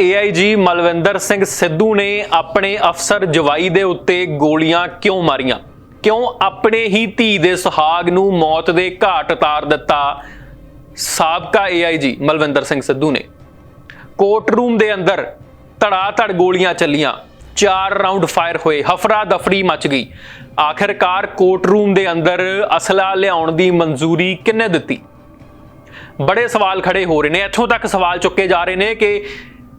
AIG Malvinder Singh Sidhu ਨੇ ਆਪਣੇ ਅਫਸਰ ਜਵਾਈ ਦੇ ਉੱਤੇ ਗੋਲੀਆਂ ਕਿਉਂ ਮਾਰੀਆਂ? ਕਿਉਂ ਆਪਣੇ ਹੀ ਧੀ ਦੇ ਸੁਹਾਗ ਨੂੰ ਮੌਤ ਦੇ ਘਾਟ ਉਤਾਰ ਦਿੱਤਾ? ਸਾਬਕਾ ਏਆਈਜੀ ਮਲਵਿੰਦਰ ਸਿੰਘ ਸਿੱਧੂ ਨੇ। ਕੋਰਟ ਰੂਮ ਦੇ ਅੰਦਰ ਧੜਾ ਧੜ ਗੋਲੀਆਂ ਚੱਲੀਆਂ। ਚਾਰ ਰਾਉਂਡ ਫਾਇਰ ਹੋਏ। ਹਫਰਾ ਦਫਰੀ ਮਚ ਗਈ। ਆਖਿਰਕਾਰ ਕੋਰਟ ਰੂਮ ਦੇ ਅੰਦਰ ਅਸਲਾ ਲਿਆਉਣ ਦੀ ਮਨਜ਼ੂਰੀ ਕਿੰਨੇ ਦਿੱਤੀ? ਬੜੇ ਸਵਾਲ ਖੜੇ ਹੋ ਰਹੇ ਨੇ। ਇੱਥੋਂ ਤੱਕ ਸਵਾਲ ਚੁੱਕੇ ਜਾ ਰਹੇ ਨੇ ਕਿ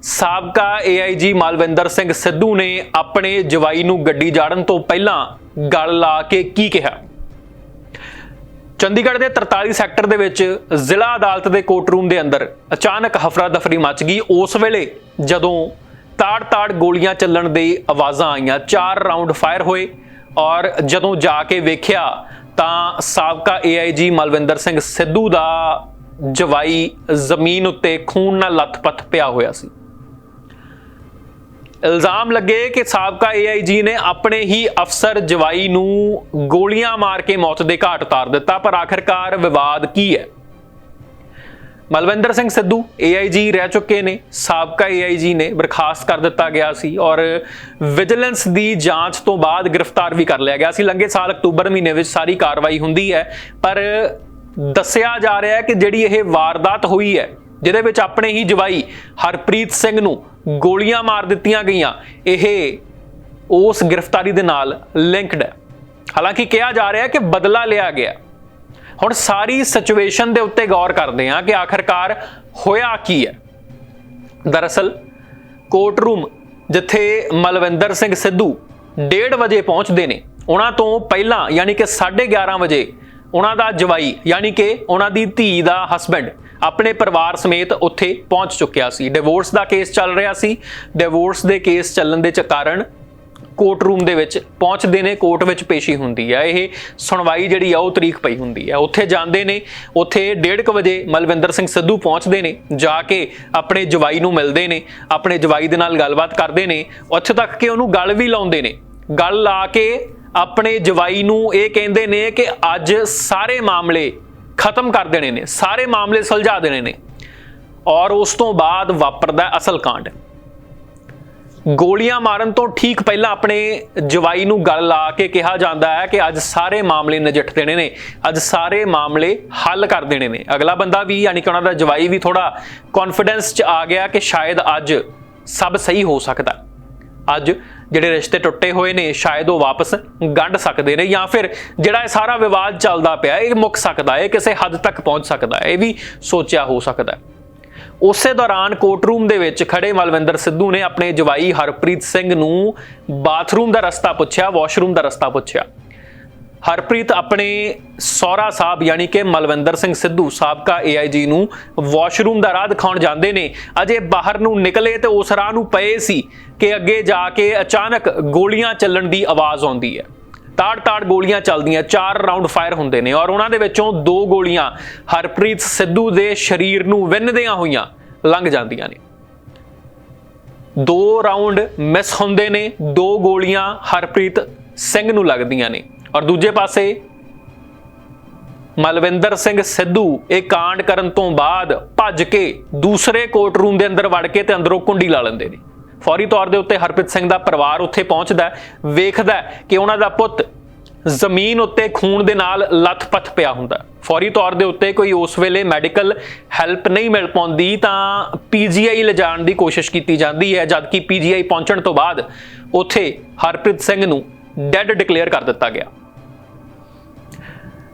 ਸਾਬਕਾ ਏਆਈਜੀ ਮਾਲਵਿੰਦਰ ਸਿੰਘ ਸਿੱਧੂ ਨੇ ਆਪਣੇ ਜਵਾਈ ਨੂੰ ਗੱਡੀ ਜਾੜਨ ਤੋਂ ਪਹਿਲਾਂ ਗਲ ਲਾ ਕੇ ਕੀ ਕਿਹਾ? ਚੰਡੀਗੜ੍ਹ ਦੇ 43 ਸੈਕਟਰ ਦੇ ਵਿੱਚ ਜ਼ਿਲ੍ਹਾ ਅਦਾਲਤ ਦੇ ਕੋਰਟ ਰੂਮ ਦੇ ਅੰਦਰ ਅਚਾਨਕ ਹਫਰਾ ਦਫਰੀ ਮਚ ਗਈ। ਉਸ ਵੇਲੇ ਜਦੋਂ ਤਾੜ-ਤਾੜ ਗੋਲੀਆਂ ਚੱਲਣ ਦੀ ਆਵਾਜ਼ਾਂ ਆਈਆਂ, ਚਾਰ ਰਾਉਂਡ ਫਾਇਰ ਹੋਏ ਔਰ ਜਦੋਂ ਜਾ ਕੇ ਵੇਖਿਆ ਤਾਂ ਸਾਬਕਾ ਏਆਈਜੀ ਮਲਵਿੰਦਰ ਸਿੰਘ ਸਿੱਧੂ ਦਾ ਜਵਾਈ ਜ਼ਮੀਨ ਉੱਤੇ ਖੂਨ ਨਾਲ ਲੱਥਪੱਥ ਪਿਆ ਹੋਇਆ ਸੀ। ਇਲਜ਼ਾਮ ਲੱਗੇ ਕਿ ਸਾਬਕਾ ਏਆਈਜੀ ਨੇ ਆਪਣੇ ਹੀ ਅਫਸਰ ਜਵਾਈ ਨੂੰ ਗੋਲੀਆਂ ਮਾਰ ਕੇ ਮੌਤ ਦੇ ਘਾਟ ਉਤਾਰ ਦਿੱਤਾ, ਪਰ ਆਖਿਰਕਾਰ ਵਿਵਾਦ ਕੀ ਹੈ? ਮਲਵਿੰਦਰ ਸਿੰਘ ਸਿੱਧੂ ਏਆਈਜੀ ਰਹਿ ਚੁੱਕੇ ਨੇ, ਸਾਬਕਾ ਏਆਈਜੀ ਨੇ ਬਰਖਾਸਤ ਕਰ ਦਿੱਤਾ ਗਿਆ ਸੀ ਔਰ ਵਿਜੀਲੈਂਸ ਦੀ ਜਾਂਚ ਤੋਂ ਬਾਅਦ ਗ੍ਰਿਫਤਾਰ ਵੀ ਕਰ ਲਿਆ ਗਿਆ ਸੀ। ਲੰਘੇ ਸਾਲ ਅਕਤੂਬਰ ਮਹੀਨੇ ਵਿੱਚ ਸਾਰੀ ਕਾਰਵਾਈ ਹੁੰਦੀ ਹੈ, ਪਰ ਦੱਸਿਆ ਜਾ ਰਿਹਾ ਹੈ ਕਿ ਜਿਹੜੀ ਇਹ ਵਾਰਦਾਤ ਹੋਈ ਹੈ, ਜਿਹਦੇ ਵਿੱਚ ਆਪਣੇ ਹੀ ਜਵਾਈ ਹਰਪ੍ਰੀਤ ਸਿੰਘ ਨੂੰ ਗੋਲੀਆਂ ਮਾਰ ਦਿੱਤੀਆਂ ਗਈਆਂ। ਇਹ ਉਸ ਗ੍ਰਿਫਤਾਰੀ ਦੇ ਨਾਲ ਲਿੰਕਡ ਹੈ। ਹਾਲਾਂਕਿ ਕਿਹਾ ਜਾ ਰਿਹਾ ਹੈ ਕਿ ਬਦਲਾ ਲਿਆ ਗਿਆ। ਹੁਣ ਸਾਰੀ ਸਿਚੁਏਸ਼ਨ ਦੇ ਉੱਤੇ ਗੌਰ ਕਰਦੇ ਹਾਂ ਕਿ ਆਖਰਕਾਰ ਹੋਇਆ ਕੀ ਹੈ। ਦਰਅਸਲ, ਕੋਰਟ ਰੂਮ ਜਿੱਥੇ ਮਲਵਿੰਦਰ ਸਿੰਘ ਸਿੱਧੂ 1:30 ਵਜੇ ਪਹੁੰਚਦੇ ਨੇ, ਉਹਨਾਂ ਤੋਂ ਪਹਿਲਾਂ, ਯਾਨੀ ਕਿ 11:30 ਵਜੇ, ਉਹਨਾਂ ਦਾ ਜਵਾਈ, ਯਾਨੀ ਕਿ ਉਹਨਾਂ ਦੀ ਧੀ ਦਾ ਹਸਬੰਡ ਆਪਣੇ ਪਰਿਵਾਰ ਸਮੇਤ ਉੱਥੇ ਪਹੁੰਚ ਚੁੱਕਿਆ ਸੀ। ਡਿਵੋਰਸ ਦਾ ਕੇਸ ਚੱਲ ਰਿਹਾ ਸੀ। ਡਿਵੋਰਸ ਦੇ ਕੇਸ ਚੱਲਣ ਦੇ ਚ ਕਾਰਨ ਕੋਰਟ ਰੂਮ ਦੇ ਵਿੱਚ ਪਹੁੰਚਦੇ ਨੇ ਕੋਰਟ ਵਿੱਚ ਪੇਸ਼ੀ ਹੁੰਦੀ ਹੈ ਇਹ ਸੁਣਵਾਈ ਜਿਹੜੀ ਆ, ਉਹ ਤਰੀਕ ਪਈ ਹੁੰਦੀ ਹੈ ਉੱਥੇ ਜਾਂਦੇ ਨੇ, ਉੱਥੇ 1:30 ਵਜੇ ਮਲਵਿੰਦਰ ਸਿੰਘ ਸਿੱਧੂ ਪਹੁੰਚਦੇ ਨੇ, ਜਾ ਕੇ ਆਪਣੇ ਜਵਾਈ ਨੂੰ ਮਿਲਦੇ ਨੇ, ਆਪਣੇ ਜਵਾਈ ਦੇ ਨਾਲ ਗੱਲਬਾਤ ਕਰਦੇ ਨੇ। ਉੱਥੇ ਤੱਕ ਕਿ ਉਹਨੂੰ ਗੱਲ ਵੀ ਲਾਉਂਦੇ ਨੇ। ਗੱਲ ਲਾ ਕੇ ਆਪਣੇ ਜਵਾਈ ਨੂੰ ਇਹ ਕਹਿੰਦੇ ਨੇ ਕਿ ਅੱਜ ਸਾਰੇ ਮਾਮਲੇ ਖਤਮ ਕਰ ਦੇਣੇ ਨੇ, ਸਾਰੇ ਮਾਮਲੇ ਸੁਲਝਾ ਦੇਣੇ ਨੇ। ਔਰ ਉਸ ਤੋਂ ਬਾਅਦ ਵਾਪਰਦਾ ਅਸਲ ਕਾਂਡ। ਗੋਲੀਆਂ ਮਾਰਨ ਤੋਂ ਠੀਕ ਪਹਿਲਾਂ ਆਪਣੇ ਜਵਾਈ ਨੂੰ ਗੱਲ ਲਾ ਕੇ ਕਿਹਾ ਜਾਂਦਾ ਹੈ ਕਿ ਅੱਜ ਸਾਰੇ ਮਾਮਲੇ ਨਜਿੱਠ ਦੇਣੇ ਨੇ, ਅੱਜ ਸਾਰੇ ਮਾਮਲੇ ਹੱਲ ਕਰ ਦੇਣੇ ਨੇ। ਅਗਲਾ ਬੰਦਾ ਵੀ ਯਾਨੀ ਕਿ ਉਹਨਾਂ ਦਾ ਜਵਾਈ ਵੀ ਥੋੜਾ ਕੌਨਫੀਡੈਂਸ 'ਚ ਆ ਗਿਆ ਕਿ ਸ਼ਾਇਦ ਅੱਜ ਸਭ ਸਹੀ ਹੋ ਸਕਦਾ। ਅੱਜ ਜਿਹੜੇ ਰਿਸ਼ਤੇ ਟੁੱਟੇ ਹੋਏ ਨੇ, ਸ਼ਾਇਦ ਉਹ ਵਾਪਸ ਗੰਢ ਸਕਦੇ ਨੇ ਜਾਂ ਫਿਰ ਜਿਹੜਾ ਇਹ ਸਾਰਾ ਵਿਵਾਦ ਚੱਲਦਾ ਪਿਆ, ਇਹ ਮੁੱਕ ਸਕਦਾ ਹੈ ਕਿਸੇ ਹੱਦ ਤੱਕ ਪਹੁੰਚ ਸਕਦਾ ਹੈ, ਇਹ ਵੀ ਸੋਚਿਆ ਹੋ ਸਕਦਾ ਹੈ। ਉਸੇ ਦੌਰਾਨ ਕੋਰਟ ਰੂਮ ਦੇ ਵਿੱਚ ਖੜੇ ਮਲਵਿੰਦਰ ਸਿੱਧੂ ਨੇ ਆਪਣੇ ਜਵਾਈ ਹਰਪ੍ਰੀਤ ਸਿੰਘ ਨੂੰ ਬਾਥਰੂਮ ਦਾ ਰਸਤਾ ਪੁੱਛਿਆ, ਵਾਸ਼ਰੂਮ ਦਾ ਰਸਤਾ ਪੁੱਛਿਆ। ਹਰਪ੍ਰੀਤ, ਆਪਣੇ ਸੌਰਾ ਸਾਹਿਬ ਯਾਨੀ ਕਿ ਮਲਵਿੰਦਰ ਸਿੰਘ ਸਿੱਧੂ ਸਾਬਕਾ ਏਆਈਜੀ ਨੂੰ ਵਾਸ਼ਰੂਮ ਦਾ ਰਾਹ ਦਿਖਾਉਣ ਜਾਂਦੇ ਨੇ। ਅਜੇ ਬਾਹਰ ਨੂੰ ਨਿਕਲੇ ਤੇ ਉਸ ਰਾਹ ਨੂੰ ਪਏ ਸੀ ਕਿ ਅੱਗੇ ਜਾ ਕੇ ਅਚਾਨਕ ਗੋਲੀਆਂ ਚੱਲਣ ਦੀ ਆਵਾਜ਼ ਆਉਂਦੀ ਹੈ। ਤਾੜ-ਤਾੜ ਗੋਲੀਆਂ ਚੱਲਦੀਆਂ, ਚਾਰ ਰਾਉਂਡ ਫਾਇਰ ਹੁੰਦੇ ਨੇ ਔਰ ਉਹਨਾਂ ਦੇ ਵਿੱਚੋਂ ਦੋ ਗੋਲੀਆਂ ਹਰਪ੍ਰੀਤ ਸਿੱਧੂ ਦੇ ਸਰੀਰ ਨੂੰ ਵਿੰਨਦਿਆਂ ਹੋਈਆਂ ਲੰਘ ਜਾਂਦੀਆਂ ਨੇ। ਦੋ ਰਾਉਂਡ ਮਿਸ ਹੁੰਦੇ ਨੇ, ਦੋ ਗੋਲੀਆਂ ਹਰਪ੍ਰੀਤ ਸਿੰਘ ਨੂੰ ਲੱਗਦੀਆਂ ਨੇ। ਔਰ ਦੂਜੇ ਪਾਸੇ ਮਲਵਿੰਦਰ ਸਿੰਘ ਸਿੱਧੂ, ਇਹ ਕਾਂਡ ਕਰਨ ਤੋਂ ਬਾਅਦ ਭੱਜ ਕੇ ਦੂਸਰੇ ਕੋਰਟ ਰੂਮ ਦੇ ਅੰਦਰ ਵੜ ਕੇ ਤੇ ਅੰਦਰੋਂ ਕੁੰਡੀ ਲਾ ਲੈਂਦੇ ਨੇ। ਫੌਰੀ ਤੌਰ ਦੇ ਉੱਤੇ ਹਰਪ੍ਰੀਤ ਸਿੰਘ ਦਾ ਪਰਿਵਾਰ ਉੱਥੇ ਪਹੁੰਚਦਾ ਵੇਖਦਾ ਕਿ ਉਹਨਾਂ ਦਾ ਪੁੱਤ ਜ਼ਮੀਨ ਉੱਤੇ ਖੂਨ ਦੇ ਨਾਲ ਲੱਥਪੱਥ ਪਿਆ ਹੁੰਦਾ ਫੌਰੀ ਤੌਰ ਦੇ ਉੱਤੇ ਕੋਈ ਉਸ ਵੇਲੇ ਮੈਡੀਕਲ ਹੈਲਪ ਨਹੀਂ ਮਿਲ ਪਾਉਂਦੀ ਤਾਂ ਪੀਜੀਆਈ ਲਿਜਾਣ ਦੀ ਕੋਸ਼ਿਸ਼ ਕੀਤੀ ਜਾਂਦੀ ਹੈ, ਜਦਕਿ ਪੀਜੀਆਈ ਪਹੁੰਚਣ ਤੋਂ ਬਾਅਦ ਉੱਥੇ ਹਰਪ੍ਰੀਤ ਸਿੰਘ ਨੂੰ ਡੈੱਡ ਡਿਕਲੇਅਰ ਕਰ ਦਿੱਤਾ ਗਿਆ।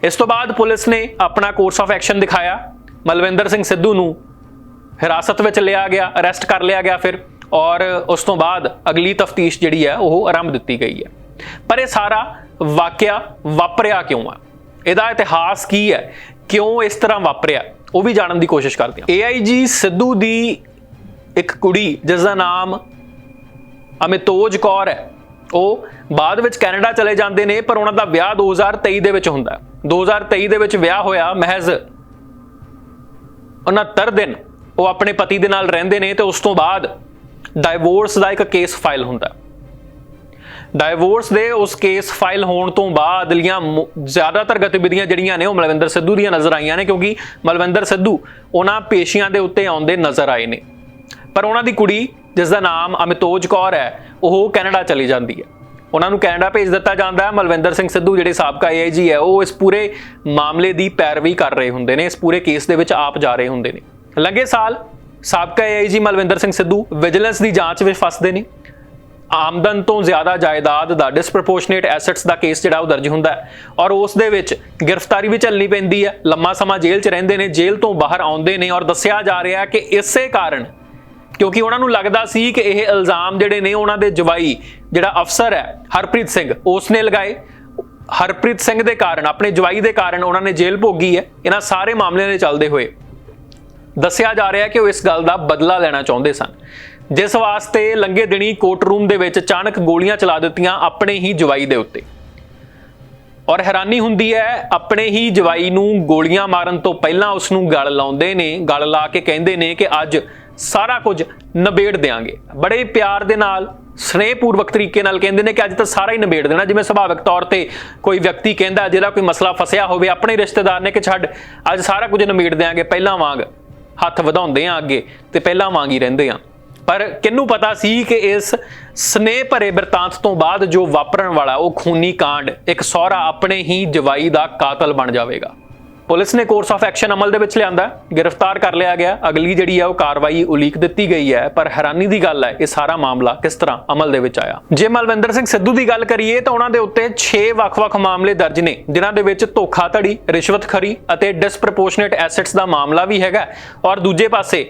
ਇਸ ਤੋਂ ਬਾਅਦ ਪੁਲਿਸ ਨੇ ਆਪਣਾ ਕੋਰਸ ਆਫ ਐਕਸ਼ਨ ਦਿਖਾਇਆ। ਮਲਵਿੰਦਰ ਸਿੰਘ ਸਿੱਧੂ ਨੂੰ ਹਿਰਾਸਤ ਵਿੱਚ ਲਿਆ ਗਿਆ ਅਰੈਸਟ ਕਰ ਲਿਆ ਗਿਆ ਫਿਰ, ਔਰ ਉਸ ਤੋਂ ਬਾਅਦ ਅਗਲੀ ਤਫਤੀਸ਼ ਜਿਹੜੀ ਹੈ, ਉਹ ਆਰੰਭ ਦਿੱਤੀ ਗਈ ਹੈ। ਪਰ ਇਹ ਸਾਰਾ ਵਾਕਿਆ ਵਾਪਰਿਆ ਕਿਉਂ ਆ? ਇਹਦਾ ਇਤਿਹਾਸ ਕੀ ਹੈ? ਕਿਉਂ ਇਸ ਤਰ੍ਹਾਂ ਵਾਪਰਿਆ? ਉਹ ਵੀ ਜਾਣਨ ਦੀ ਕੋਸ਼ਿਸ਼ ਕਰਦੇ ਹਾਂ। ਏਆਈਜੀ ਸਿੱਧੂ ਦੀ ਇੱਕ ਕੁੜੀ, ਜਿਸ ਦਾ ਨਾਮ ਅਮਿਤੋਜ ਕੌਰ ਹੈ, ਉਹ ਬਾਅਦ ਵਿੱਚ ਕੈਨੇਡਾ ਚਲੇ ਜਾਂਦੇ ਨੇ, ਪਰ ਉਹਨਾਂ ਦਾ ਵਿਆਹ 2023 ਦੇ ਵਿੱਚ ਹੁੰਦਾ ਹੈ। 2023 ਦੇ ਵਿੱਚ ਵਿਆਹ ਹੋਇਆ, ਮਹਿਜ਼ 69 ਦਿਨ ਉਹ ਆਪਣੇ ਪਤੀ ਦੇ ਨਾਲ ਰਹਿੰਦੇ ਨੇ ਤੇ ਉਸ ਤੋਂ ਬਾਅਦ ਡਾਈਵੋਰਸ ਦਾ ਇੱਕ ਕੇਸ ਫਾਈਲ ਹੁੰਦਾ ਹੈ। ਡਾਈਵੋਰਸ ਦੇ ਉਸ ਕੇਸ ਫਾਈਲ ਹੋਣ ਤੋਂ ਬਾਅਦ ਲੀਆਂ ਮੁ- ਜ਼ਿਆਦਾਤਰ ਗਤੀਵਿਧੀਆਂ ਜਿਹੜੀਆਂ ਨੇ ਉਹ ਮਲਵਿੰਦਰ ਸਿੱਧੂ ਦੀਆਂ ਨਜ਼ਰ ਆਈਆਂ ਨੇ, ਕਿਉਂਕਿ ਮਲਵਿੰਦਰ ਸਿੱਧੂ ਉਹਨਾਂ ਪੇਸ਼ੀਆਂ ਦੇ ਉੱਤੇ ਆਉਂਦੇ ਨਜ਼ਰ ਆਏ ਨੇ ਪਰ ਉਹਨਾਂ ਦੀ ਕੁੜੀ ਜਿਸ ਦਾ ਨਾਮ ਅਮਿਤੋਜ ਕੌਰ ਹੈ, ਉਹ ਕੈਨੇਡਾ ਚਲੀ ਜਾਂਦੀ ਹੈ ਉਹਨਾਂ ਨੂੰ ਕੈਨੇਡਾ ਭੇਜ ਦਿੱਤਾ ਜਾਂਦਾ ਹੈ। ਮਲਵਿੰਦਰ ਸਿੰਘ ਸਿੱਧੂ ਜਿਹੜੇ ਸਾਬਕਾ ਏਆਈਜੀ ਹੈ, ਉਹ ਇਸ ਪੂਰੇ ਮਾਮਲੇ ਦੀ ਪੈਰਵੀ ਕਰ ਰਹੇ ਹੁੰਦੇ ਨੇ, ਇਸ ਪੂਰੇ ਕੇਸ ਦੇ ਵਿੱਚ ਆਪ ਜਾ ਰਹੇ ਹੁੰਦੇ ਨੇ। ਲੰਘੇ ਸਾਲ ਸਾਬਕਾ ਏਆਈਜੀ ਮਲਵਿੰਦਰ ਸਿੰਘ ਸਿੱਧੂ ਵਿਜੀਲੈਂਸ ਦੀ ਜਾਂਚ ਵਿੱਚ ਫਸਦੇ ਨੇ। ਆਮਦਨ ਤੋਂ ਜ਼ਿਆਦਾ ਜਾਇਦਾਦ ਦਾ ਡਿਸਪ੍ਰੋਪੋਰਸ਼ਨੇਟ ਐਸੈਟਸ ਦਾ ਕੇਸ ਜਿਹੜਾ ਉਹ ਦਰਜ ਹੁੰਦਾ ਹੈ ਔਰ ਉਸ ਦੇ ਵਿੱਚ ਗ੍ਰਿਫਤਾਰੀ ਵੀ ਝੱਲਣੀ ਪੈਂਦੀ ਹੈ। ਲੰਮਾ ਸਮਾਂ ਜੇਲ੍ਹ 'ਚ ਰਹਿੰਦੇ ਨੇ, ਜੇਲ੍ਹ ਤੋਂ ਬਾਹਰ ਆਉਂਦੇ ਨੇ ਔਰ ਦੱਸਿਆ ਜਾ ਰਿਹਾ ਕਿ ਇਸੇ ਕਾਰਨ ਕਿਉਂਕਿ ਉਹਨਾਂ ਨੂੰ ਲੱਗਦਾ ਸੀ ਕਿ ਇਹ ਇਲਜ਼ਾਮ ਜਿਹੜੇ ਨੇ ਉਹਨਾਂ ਦੇ ਜਵਾਈ ਜਿਹੜਾ ਅਫਸਰ ਹੈ, ਹਰਪ੍ਰੀਤ ਸਿੰਘ, ਉਸਨੇ ਲਗਾਏ। ਹਰਪ੍ਰੀਤ ਸਿੰਘ ਦੇ ਕਾਰਨ, ਆਪਣੇ ਜਵਾਈ ਦੇ ਕਾਰਨ ਉਹਨਾਂ ਨੇ ਜੇਲ੍ਹ ਭੋਗੀ ਹੈ। ਇਹਨਾਂ ਸਾਰੇ ਮਾਮਲਿਆਂ ਦੇ ਚੱਲਦੇ ਹੋਏ ਦੱਸਿਆ ਜਾ ਰਿਹਾ ਕਿ ਉਹ ਇਸ ਗੱਲ ਦਾ ਬਦਲਾ ਲੈਣਾ ਚਾਹੁੰਦੇ ਸਨ। ਜਿਸ ਵਾਸਤੇ ਲੰਗੇ ਦਿਨੀ ਕੋਰਟ ਰੂਮ ਦੇ ਵਿੱਚ ਅਚਾਨਕ ਗੋਲੀਆਂ ਚਲਾ ਦਿੱਤੀਆਂ ਆਪਣੇ ਹੀ ਜਵਾਈ ਦੇ ਉੱਤੇ। ਔਰ ਹੈਰਾਨੀ ਹੁੰਦੀ ਹੈ, ਆਪਣੇ ਹੀ ਜਵਾਈ ਨੂੰ ਗੋਲੀਆਂ ਮਾਰਨ ਤੋਂ ਪਹਿਲਾਂ ਉਸ ਨੂੰ ਗਲ ਲਾਉਂਦੇ ਨੇ, ਗਲ ਲਾ ਕੇ ਕਹਿੰਦੇ ਨੇ ਕਿ ਅੱਜ ਸਾਰਾ ਕੁਝ ਨਿਬੇੜ ਦੇਾਂਗੇ ਬੜੇ ਪਿਆਰ ਦੇ ਨਾਲ, ਸਨੇਹਪੂਰਵਕ ਤਰੀਕੇ ਨਾਲ ਕਹਿੰਦੇ ਨੇ ਕਿ ਅੱਜ ਤਾਂ ਸਾਰਾ ਹੀ ਨਿਬੇੜ ਦੇਣਾ। ਜਿਵੇਂ ਸੁਭਾਵਿਕ ਤੌਰ ਤੇ ਕੋਈ ਵਿਅਕਤੀ ਕਹਿੰਦਾ ਜਿਹਦਾ ਕੋਈ ਮਸਲਾ ਫਸਿਆ ਹੋਵੇ, ਆਪਣੇ ਰਿਸ਼ਤੇਦਾਰ ਨੇ ਕਿ ਛੱਡ, ਅੱਜ ਸਾਰਾ ਕੁਝ ਨਿਬੇੜ ਦੇਾਂਗੇ ਪਹਿਲਾਂ ਵਾਂਗ ਹੱਥ ਵਧਾਉਂਦੇ ਆ ਅੱਗੇ ਤੇ ਪਹਿਲਾਂ ਵਾਂਗ ਹੀ ਰਹਿੰਦੇ ਆ। ਪਰ ਕਿੰਨੂੰ ਪਤਾ ਸੀ ਕਿ ਇਸ ਸਨੇਹ ਭਰੇ ਬਿਰਤਾਂਤ ਤੋਂ ਬਾਅਦ ਜੋ ਵਾਪਰਨ ਵਾਲਾ ਉਹ ਖੂਨੀ ਕਾਂਡ, ਇੱਕ ਸਹੁਰਾ ਆਪਣੇ ਹੀ ਜਵਾਈ ਦਾ ਕਾਤਲ ਬਣ ਜਾਵੇਗਾ। ਪੁਲਿਸ ਨੇ ਕੋਰਸ ਆਫ ਐਕਸ਼ਨ ਅਮਲ ਦੇ ਵਿੱਚ ਲਿਆਂਦਾ ਗ੍ਰਿਫਤਾਰ ਕਰ ਲਿਆ ਗਿਆ। ਅਗਲੀ ਜਿਹੜੀ ਹੈ ਉਹ ਕਾਰਵਾਈ ਉਲੀਕ ਦਿੱਤੀ ਗਈ ਹੈ। ਪਰ ਹੈਰਾਨੀ ਦੀ ਗੱਲ ਹੈ, ਇਹ ਸਾਰਾ ਮਾਮਲਾ ਕਿਸ ਤਰ੍ਹਾਂ ਅਮਲ ਦੇ ਵਿੱਚ ਆਇਆ? ਜੇ ਮਲਵਿੰਦਰ ਸਿੰਘ ਸਿੱਧੂ ਦੀ ਗੱਲ ਕਰੀਏ, ਤਾਂ ਉਹਨਾਂ ਦੇ ਉੱਤੇ 6 ਵੱਖ-ਵੱਖ ਮਾਮਲੇ ਦਰਜ ਨੇ। ਜਿਨ੍ਹਾਂ ਦੇ ਵਿੱਚ ਧੋਖਾਧੜੀ ਰਿਸ਼ਵਤਖਰੀ ਅਤੇ ਡਿਸਪ੍ਰੋਪੋਰਸ਼ਨੇਟ ਐਸੈਟਸ ਦਾ ਮਾਮਲਾ ਵੀ ਹੈਗਾ ਔਰ ਦੂਜੇ ਪਾਸੇ,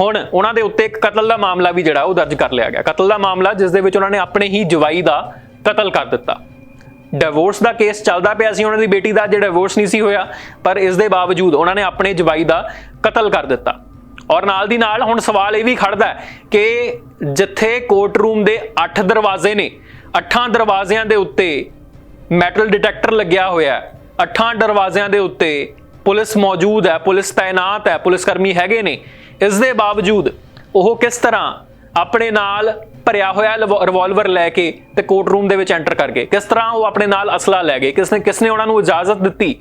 ਹੁਣ ਉਹਨਾਂ ਦੇ ਉੱਤੇ ਇੱਕ ਕਤਲ ਦਾ ਮਾਮਲਾ ਵੀ ਜਿਹੜਾ, ਉਹ ਦਰਜ ਕਰ ਲਿਆ ਗਿਆ। ਕਤਲ ਦਾ ਮਾਮਲਾ, ਜਿਸ ਦੇ ਵਿੱਚ ਉਹਨਾਂ ਨੇ ਆਪਣੇ ਹੀ ਜਵਾਈ ਦਾ ਕਤਲ ਕਰ ਦਿੱਤਾ। ਡਿਵੋਰਸ ਦਾ ਕੇਸ ਚੱਲਦਾ ਪਿਆ ਸੀ, ਉਹਨਾਂ ਦੀ ਬੇਟੀ ਦਾ ਜਿਹੜਾ ਡਿਵੋਰਸ ਨਹੀਂ ਸੀ ਹੋਇਆ, ਪਰ ਇਸ ਦੇ ਬਾਵਜੂਦ ਉਹਨਾਂ ਨੇ ਆਪਣੇ ਜਵਾਈ ਦਾ ਕਤਲ ਕਰ ਦਿੱਤਾ। ਔਰ ਨਾਲ ਦੀ ਨਾਲ ਹੁਣ ਸਵਾਲ ਇਹ ਵੀ ਖੜਦਾ ਕਿ ਜਿੱਥੇ ਕੋਰਟ ਰੂਮ ਦੇ 8 ਦਰਵਾਜ਼ੇ ਨੇ 8 ਦਰਵਾਜ਼ਿਆਂ ਦੇ ਉੱਤੇ ਮੈਟਲ ਡਿਟੈਕਟਰ ਲੱਗਿਆ ਹੋਇਆ ਹੈ 8 ਦਰਵਾਜ਼ਿਆਂ ਦੇ ਉੱਤੇ ਪੁਲਿਸ ਮੌਜੂਦ ਹੈ, ਪੁਲਿਸ ਤਾਇਨਾਤ ਹੈ ਪੁਲਿਸ ਕਰਮੀ ਹੈਗੇ ਨੇ, ਇਸ ਦੇ ਬਾਵਜੂਦ ਉਹ ਕਿਸ ਤਰ੍ਹਾਂ ਆਪਣੇ ਨਾਲ ਭਰਿਆ ਹੋਇਆ ਰਿਵਾਲਵਰ ਲੈ ਕੇ ਤੇ ਕੋਰਟ ਰੂਮ ਦੇ ਵਿੱਚ ਐਂਟਰ ਕਰ ਗਏ। ਕਿਸ ਤਰ੍ਹਾਂ ਉਹ ਆਪਣੇ ਨਾਲ ਅਸਲਾ ਲੈ ਗਏ? ਕਿਸਨੇ ਕਿਸਨੇ ਉਹਨਾਂ ਨੂੰ ਇਜਾਜ਼ਤ ਦਿੱਤੀ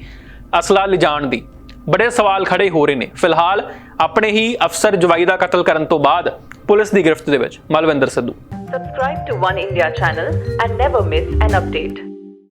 ਅਸਲਾ ਲਿਜਾਣ ਦੀ? ਬੜੇ ਸਵਾਲ ਖੜੇ ਹੋ ਰਹੇ ਨੇ। ਫਿਲਹਾਲ ਆਪਣੇ ਹੀ ਅਫਸਰ ਜਵਾਈ ਦਾ ਕਤਲ ਕਰਨ ਤੋਂ ਬਾਅਦ ਪੁਲਿਸ ਦੀ ਗ੍ਰਿਫਤ ਦੇ ਵਿੱਚ, Malwinder Sidhu. Subscribe to One India channel and never miss an update.